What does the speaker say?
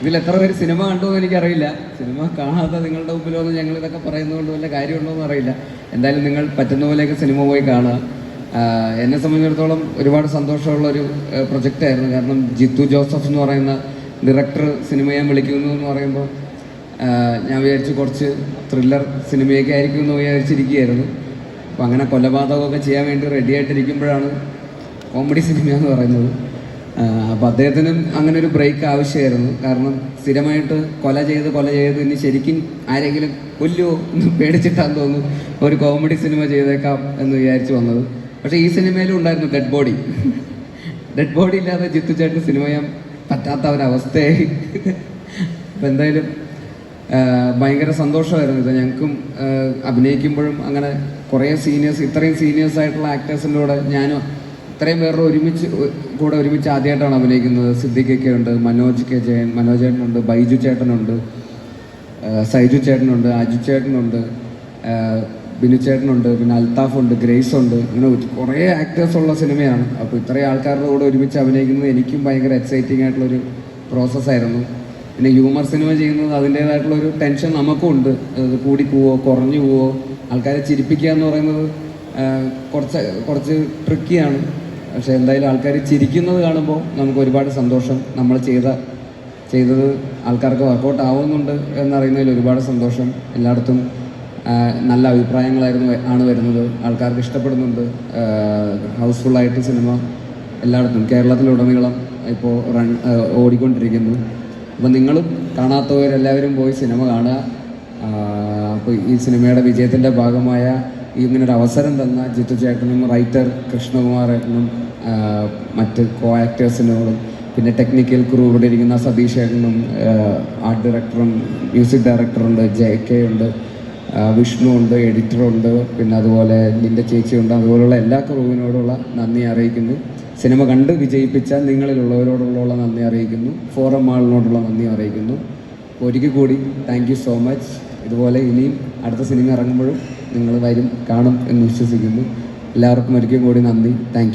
ഇതിൽ എത്ര പേര് സിനിമ കണ്ടോ എന്ന് എനിക്കറിയില്ല. സിനിമ കാണാത്ത നിങ്ങളുടെ മുമ്പിലൊന്നും ഞങ്ങൾ ഇതൊക്കെ പറയുന്നതുകൊണ്ട് വല്ല കാര്യമുണ്ടോ എന്ന് അറിയില്ല. എന്തായാലും നിങ്ങൾ പറ്റുന്ന പോലെയൊക്കെ സിനിമ പോയി കാണുക. എന്നെ സംബന്ധിച്ചിടത്തോളം ഒരുപാട് സന്തോഷമുള്ള ഒരു പ്രൊജക്റ്റ് ആയിരുന്നു. കാരണം ജിത്തു ജോസഫ് എന്ന് പറയുന്ന ഡയറക്ടർ സിനിമ ഞാൻ വിളിക്കുന്നു എന്ന് പറയുമ്പോൾ ഞാൻ വിചാരിച്ചു കുറച്ച് ത്രില്ലർ സിനിമയൊക്കെ ആയിരിക്കും എന്ന് വിചാരിച്ചിരിക്കുകയായിരുന്നു. അപ്പോൾ അങ്ങനെ കൊലപാതകമൊക്കെ ചെയ്യാൻ വേണ്ടി റെഡി ആയിട്ടിരിക്കുമ്പോഴാണ് കോമഡി സിനിമ എന്ന് പറയുന്നത്. അപ്പോൾ അദ്ദേഹത്തിനും അങ്ങനെ ഒരു ബ്രേക്ക് ആവശ്യമായിരുന്നു. കാരണം സ്ഥിരമായിട്ട് കൊല ചെയ്ത് കൊല ചെയ്ത് ഇനി ശരിക്കും ആരെങ്കിലും കൊല്ലുമോ എന്ന് പേടിച്ചിട്ടാന്ന് തോന്നുന്നു. ഒരു കോമഡി സിനിമ ചെയ്തേക്കാം എന്ന് വിചാരിച്ചു വന്നത്. പക്ഷേ ഈ സിനിമയിലും ഉണ്ടായിരുന്നു ഡെഡ് ബോഡി ഡെഡ് ബോഡി ഇല്ലാതെ ജിത്തു ചേട്ടൻ സിനിമ ചെയ്യാൻ പറ്റാത്ത ഒരവസ്ഥയായി. അപ്പം എന്തായാലും ഭയങ്കര സന്തോഷമായിരുന്നു ഇത്. ഞങ്ങൾക്കും അഭിനയിക്കുമ്പോഴും അങ്ങനെ കുറേ സീനിയേഴ്സ് ഇത്രയും സീനിയേഴ്സ് ആയിട്ടുള്ള ആക്ടേഴ്സിന്റെ കൂടെ ഞാനും ഇത്രയും പേരുടെ ഒരുമിച്ച് കൂടെ ഒരുമിച്ച് ആദ്യമായിട്ടാണ് അഭിനയിക്കുന്നത്. സിദ്ദിഖൊക്കെ ഉണ്ട് മനോജ് കെ ജയൻ മനോജ് ചേട്ടനുണ്ട് ബൈജു ചേട്ടനുണ്ട് സൈജു ചേട്ടനുണ്ട് അജു ചേട്ടനുണ്ട് ബിനു ചേട്ടനുണ്ട് പിന്നെ അൽത്താഫ് ഉണ്ട് ഗ്രേസ് ഉണ്ട്. അങ്ങനെ കുറേ ആക്ടേഴ്സ് ഉള്ള സിനിമയാണ്. അപ്പോൾ ഇത്രയും ആൾക്കാരുടെ കൂടെ ഒരുമിച്ച് അഭിനയിക്കുന്നത് എനിക്കും ഭയങ്കര എക്സൈറ്റിംഗ് ആയിട്ടുള്ളൊരു പ്രോസസ്സായിരുന്നു പിന്നെ ഹ്യൂമർ സിനിമ ചെയ്യുന്നത് അതിന്റേതായിട്ടുള്ളൊരു ടെൻഷൻ നമുക്കും ഉണ്ട്. അത് കൂടി പോവോ കുറഞ്ഞു പോവോ ആൾക്കാരെ ചിരിപ്പിക്കുക എന്ന് പറയുന്നത് കുറച്ച് കുറച്ച് ട്രിക്കിയാണ് പക്ഷേ എന്തായാലും ആൾക്കാർ ചിരിക്കുന്നത് കാണുമ്പോൾ നമുക്ക് ഒരുപാട് സന്തോഷം. നമ്മൾ ചെയ്ത ചെയ്തത് ആൾക്കാർക്ക് വർക്കൗട്ട് ആവുന്നുണ്ട് എന്നറിയുന്നതിൽ ഒരുപാട് സന്തോഷം. എല്ലായിടത്തും നല്ല അഭിപ്രായങ്ങളായിരുന്നു ആണ് വരുന്നത്. ആൾക്കാർക്ക് ഇഷ്ടപ്പെടുന്നുണ്ട്. ഹൗസ്ഫുള്ളായിട്ട് സിനിമ എല്ലായിടത്തും കേരളത്തിലുടനീളം ഇപ്പോൾ റൺ ഓടിക്കൊണ്ടിരിക്കുന്നു. അപ്പോൾ നിങ്ങളും കാണാത്തവരെല്ലാവരും പോയി സിനിമ കാണുക. അപ്പോൾ ഈ സിനിമയുടെ വിജയത്തിന്റെ ഭാഗമായ ഈ ഇങ്ങനെ ഒരു അവസരം തന്ന ജിത്തു ചേട്ടനും റൈറ്റർ കൃഷ്ണകുമാറേട്ടനും മറ്റ് കോ ആക്ടേഴ്സിനോടും പിന്നെ ടെക്നിക്കൽ ക്രൂ ഇവിടെ ഇരിക്കുന്ന സതീഷ് ചേട്ടനും ആർട്ട് ഡയറക്ടറും മ്യൂസിക് ഡയറക്ടറുണ്ട് ജെ കെ ഉണ്ട് വിഷ്ണു ഉണ്ട് എഡിറ്ററുണ്ട് പിന്നെ അതുപോലെ നിന്റെ ചേച്ചിയുണ്ട് അതുപോലുള്ള എല്ലാ ക്രൂവിനോടുള്ള നന്ദി അറിയിക്കുന്നു. സിനിമ കണ്ട് വിജയിപ്പിച്ച നിങ്ങളിലുള്ളവരോടുള്ള നന്ദി അറിയിക്കുന്നു. ഫോറം മാളിനോടുള്ള നന്ദി അറിയിക്കുന്നു. ഒരിക്കൽ കൂടി താങ്ക് യു സോ മച്ച് ഇതുപോലെ ഇനിയും അടുത്ത സിനിമ ഇറങ്ങുമ്പോഴും നിങ്ങൾ വരും കാണും എന്ന് വിശ്വസിക്കുന്നു. എല്ലാവർക്കും ഒരിക്കൽ കൂടി നന്ദി. താങ്ക്